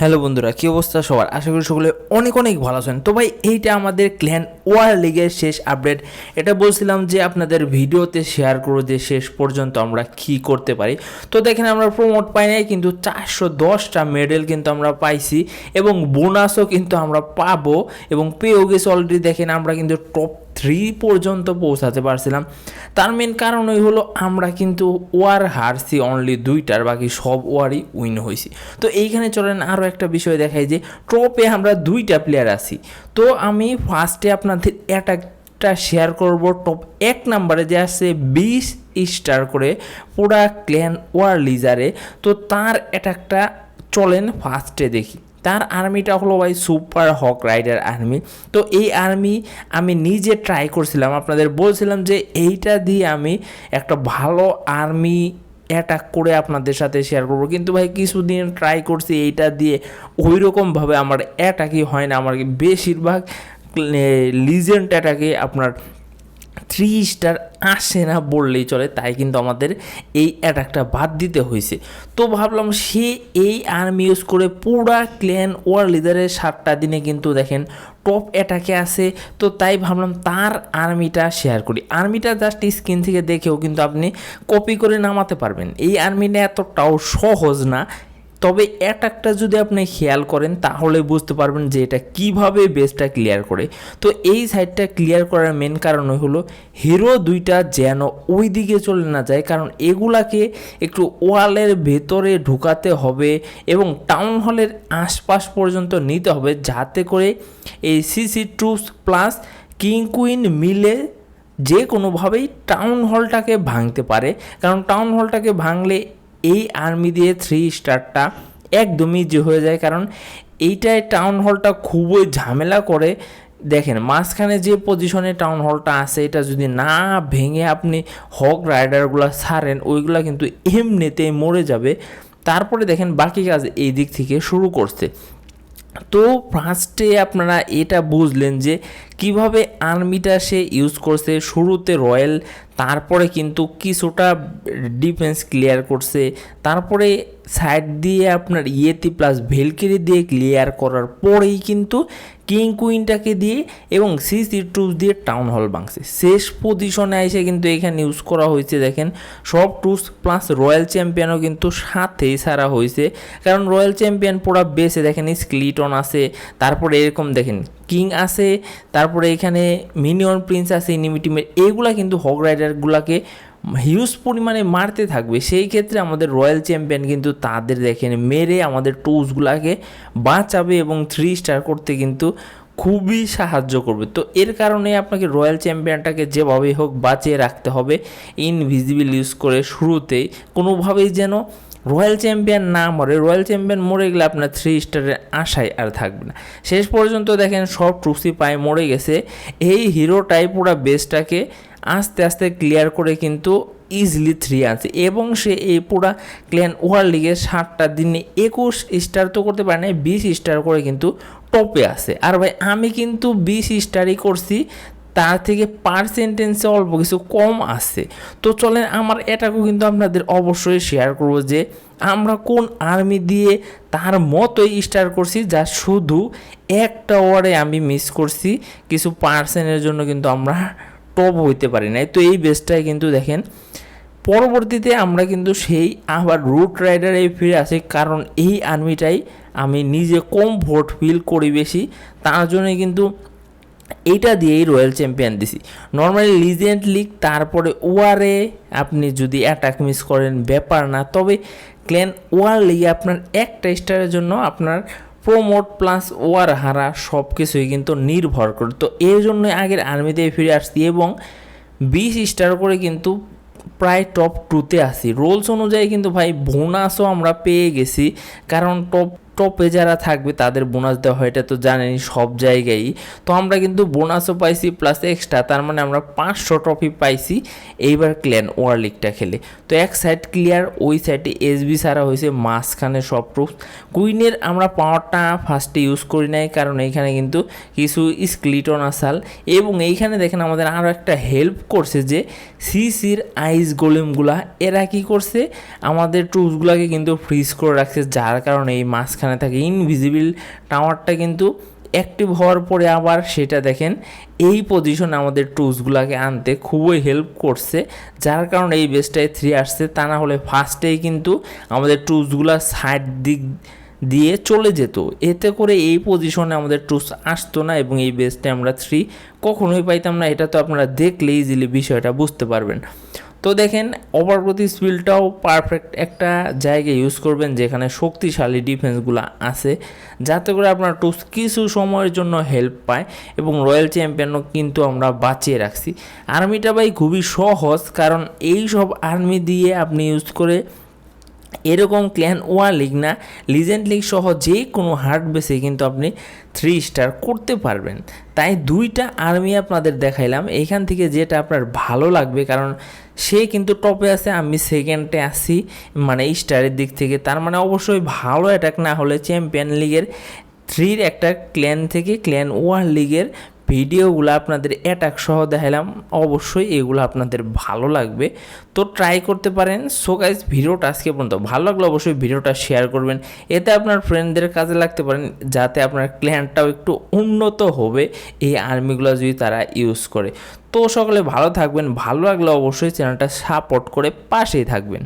Hello বন্ধুরা, কী অবস্থা সবার? আশা করি সকলে অনেক অনেক ভালো আছেন। তো ভাই, এইটা আমাদের ক্ল্যান ওয়ার লিগের শেষ আপডেট এটা বলছিলাম যে আপনাদের ভিডিওতে শেয়ার করে যে শেষ পর্যন্ত আমরা কি করতে পারি। তো দেখেন, আমরা প্রমোট পাই নাই, কিন্তু চারশো দশটা মেডেল কিন্তু আমরা পাইছি এবং বোনাসও কিন্তু আমরা পাবো এবং পেয়েও গেছি অলরেডি দেখেন, আমরা কিন্তু টপ থ্রি পর্যন্ত পৌঁছাতে পারছিলাম। তার মেন কারণ ওই হলো আমরা কিন্তু ওয়ার হারছি অনলি দুইটার, বাকি সব ওয়ারই উইন হয়েছি। তো এইখানে চলেন আরও একটা বিষয় দেখাই যে টপে আমরা দুইটা প্লেয়ার আছি। তো আমি ফার্স্টে আপনাদের একটা শেয়ার করব টপ এক নাম্বারে যে আছে বিশ স্টার করে পুরা ক্ল্যান ওয়ার লিজারে তো তার একটা চলেন ফার্স্টে দেখি। তার আর্মিটা হলো ভাই সুপার হক রাইডার আর্মি তো এই আর্মি আমি নিজে ট্রাই করছিলাম। আপনাদের বলছিলাম যে এইটা দিয়ে আমি একটা ভালো আর্মি অ্যাটাক করে আপনাদের সাথে শেয়ার করব। কিন্তু ভাই কিছুদিন ট্রাই করছি এইটা দিয়ে। ওই রকমভাবে আমার অ্যাটাকই হয় না। আমার বেশিরভাগ লিজেন্ড অ্যাটাকে আপনার থ্রি স্টার আসে না বললেই চলে, তাই কিন্তু আমাদের এই অ্যাটাকটা বাদ দিতে হয়েছে। তো ভাবলাম সে এই আর্মি ইউজ করে পুরা ক্ল্যান ওয়ার লিডারের সাতটা দিনে কিন্তু দেখেন টপ অ্যাটাকে আছে। তো তাই ভাবলাম তার আর্মিটা শেয়ার করি। আর্মিটা জাস্ট স্ক্রিন থেকে দেখেও কিন্তু আপনি কপি করে নামাতে পারবেন। এই আর্মিটা এতটাও সহজ না তবে অ্যাটাকটা যদি আপনি খেয়াল করেন, তাহলে বুঝতে পারবেন যে এটা কীভাবে বেসটা ক্লিয়ার করে। তো এই সাইডটা ক্লিয়ার করার মেন কারণ হলো হিরো দুইটা যেন ওই দিকে চলে না যায়, কারণ এগুলাকে একটু ওয়ালের ভেতরে ঢুকাতে হবে এবং টাউন হলের আশপাশ পর্যন্ত নিতে হবে যাতে করে এই সিসি টুস প্লাস কিং কুইন মিলে যে কোনোভাবেই টাউন হলটাকে ভাঙতে পারে। কারণ টাউন হলটাকে ভাঙলে এই আর্মি দিয়ে থ্রি স্টারটা একদমই যে হয়ে যায়, কারণ এইটায় টাউন হলটা খুবই ঝামেলা করে। দেখেন, মাঝখানে যে পজিশনে টাউন হলটা আছে, এটা যদি না ভেঙে আপনি হক রাইডারগুলো ছাড়েন, ওইগুলো কিন্তু এমনিতেই মরে যাবে। তারপরে দেখেন, বাকি কাজ এই দিক থেকে শুরু করছে। তো ফার্স্টে আপনারা এটা বুঝলেন যে কীভাবে আর্মিটা সে ইউজ করছে, শুরুতে রয়্যাল, তারপরে কিন্তু কিছুটা ডিফেন্স ক্লিয়ার করছে, তারপরে সাইড দিয়ে আপনার ইয়েতি প্লাস ভেলকেরি দিয়ে ক্লিয়ার করার পরেই কিন্তু কিং কুইনটাকে দিয়ে এবং সি সি টুস দিয়ে টাউন হল ভাঙছে। শেষ পজিশনে এসে কিন্তু এখানে ইউজ করা হয়েছে দেখেন, সব টুস প্লাস রয়্যাল চ্যাম্পিয়নও কিন্তু সাথেই সারা হয়েছে। কারণ রয়্যাল চ্যাম্পিয়ন পুরো বেসে দেখেন স্ক্লিটন আছে, তারপরে এরকম দেখেন কিং আছে, তারপরে এখানে মিনিয়ন প্রিন্স আছে ইনিমিটিমের এইগুলা কিন্তু হক রাইডারগুলাকে হিউজ পরিমাণে মারতে থাকবে। সেই ক্ষেত্রে আমাদের রয়্যাল চ্যাম্পিয়ন কিন্তু তাদের দেখেন মেরে আমাদের টুসগুলাকে বাঁচাবে এবং থ্রি স্টার করতে কিন্তু খুবই সাহায্য করবে। তো এর কারণে আপনাকে রয়্যাল চ্যাম্পিয়নটাকে যেভাবেই হোক বাঁচিয়ে রাখতে হবে, ইনভিজিবল ইউজ করে শুরুতেই। কোনোভাবেই যেন রয়্যাল চ্যাম্পিয়ন না মরে রয়্যাল চ্যাম্পিয়ন মরে গেলে আপনার থ্রি স্টারের আশায় আর থাকবে না। শেষ পর্যন্ত দেখেন সব ট্রুসি পায়ে, মরে গেছে। এই হিরোটাই পুরো বেসটাকে আস্তে আস্তে ক্লিয়ার করে কিন্তু ইজিলি থ্রি আছে এবং সে এই পুরা ক্ল্যান ওয়ার লিগের ষাটটা দিনে একুশ স্টার তো করতে পারে না বিশ স্টার করে কিন্তু টপে আছে। আর ভাই, আমি কিন্তু বিশ স্টারই করছি তার থেকে পার্সেন্টেন্সে অল্প কিছু কম আছে। তো চলেন আমার এটাকেও কিন্তু আপনাদের অবশ্যই শেয়ার করব যে, আমরা কোন আর্মি দিয়ে তার মতোই স্টার করছি যা শুধু একটা ওয়ার্ডে আমি মিস করছি। কিছু পার্সেন্টের জন্য কিন্তু আমরা টপ হইতে পারি নাই। তো এই বেসটাই কিন্তু দেখেন, পরবর্তীতে আমরা কিন্তু সেই আবার রুট রাইডারে ফিরে আসি। কারণ এই আর্মিটাই আমি নিজে কম ভোট ফিল করি বেশি। তার জন্য কিন্তু এইটা দিয়েই রয়্যাল চ্যাম্পিয়ন দিছি। নর্মালি লিজেন্ড লিগ তারপরে ওয়ারে আপনি যদি অ্যাটাক মিস করেন, ব্যাপার না। তবে ক্ল্যান ওয়ার লিগে আপনার একটা স্টারের জন্য আপনার প্রোমোট প্লাস ওয়ার হারা সব কিছুই কিন্তু নির্ভর করে। তো এর জন্য আগের আর্মিতে ফিরে আসছি এবং বিশ স্টার করে কিন্তু প্রায় টপ টুতে আসি রোলস অনুযায়ী কিন্তু ভাই বোনাসও আমরা পেয়ে গেছি। কারণ টপ টপে যারা থাকবে তাদের বোনাস দেওয়া হয়, এটা তো জানেনি সব জায়গায়ই। তো আমরা কিন্তু বোনাসও পাইছি প্লাস এক্সট্রা তার মানে আমরা পাঁচশো ট্রফি পাইছি এইবার ক্ল্যান ওয়ার লিগটা খেলে। তো এক সাইড ক্লিয়ার ওই সাইডে এসবি সারা হয়েছে মাঝখানে সব প্রুফ কুইনের আমরা পাওয়ারটা ফার্স্টে ইউজ করি নাই, কারণ এইখানে কিন্তু কিছু স্ক্লিটন আসাল এবং এইখানে দেখেন আমাদের আরও একটা হেল্প করছে যে সিসির আইস গোলেমগুলা এরা কি করছে? আমাদের টুলসগুলোকে কিন্তু ফ্রিজ করে রাখছে, যার কারণে এই মাঝখানে যেখানে থাকে ইনভিজিবল টাওয়ারটা কিন্তু অ্যাক্টিভ হওয়ার পরে আবার সেটা দেখেন, এই পজিশন আমাদের টুলসগুলোকে আনতে খুবই হেল্প করছে। যার কারণে এই বেসটায় থ্রি আসছে, তা না হলে ফার্স্টেই কিন্তু আমাদের টুলসগুলো সাইড দিক দিয়ে চলে যেত। এতে করে এই পজিশনে আমাদের টুলস আসতো না এবং এই বেসটা আমরা থ্রি কখনোই পাইতাম না। এটা তো আপনারা দেখলে ইজিলি বিষয়টা বুঝতে পারবেন। তো দেখেন ওভারগ্রোথ স্পিলটাও পারফেক্ট একটা জায়গায় ইউজ করবেন যেখানে শক্তিশালী ডিফেন্সগুলো আছে, যাতে করে আপনার টুস কিছু সময়ের জন্য হেল্প পায় এবং রয়্যাল চ্যাম্পিয়নও কিন্তু আমরা বাঁচিয়ে রাখছি। আর্মিটা ভাই খুবই সহজ, কারণ এই সব আর্মি দিয়ে আপনি ইউজ করে এরকম ক্ল্যান ওয়ার লিগ না লিজেন্ড লিগ সহ যে কোনো হার্ড বেসে কিন্তু আপনি থ্রি স্টার করতে পারবেন। তাই দুইটা আর্মি আপনাদের দেখাইলাম। এইখান থেকে যেটা আপনার ভালো লাগবে, কারণ সে কিন্তু টপে আছে, আমি সেকেন্ডে আসি মানে স্টারের দিক থেকে। তার মানে অবশ্যই ভালো অ্যাটাক না হলে চ্যাম্পিয়ন লিগের থ্রির একটা ক্ল্যান থেকে ক্ল্যান ওয়ার লিগের ভিডিওগুলো আপনাদের অ্যাটাক সহ দেখালাম অবশ্যই এগুলো আপনাদের ভালো লাগবে। তো ট্রাই করতে পারেন। সো গাইজ ভিডিওটা আজকে পর্যন্ত ভালো লাগলে অবশ্যই ভিডিওটা শেয়ার করবেন। এতে আপনার ফ্রেন্ডদের কাজে লাগতে পারেন, যাতে আপনার ক্ল্যানটাও একটু উন্নত হবে এই আর্মিগুলো যদি তারা ইউজ করে। তো সকলে ভালো থাকবেন। ভালো লাগলে অবশ্যই চ্যানেলটা সাপোর্ট করে পাশেই থাকবেন।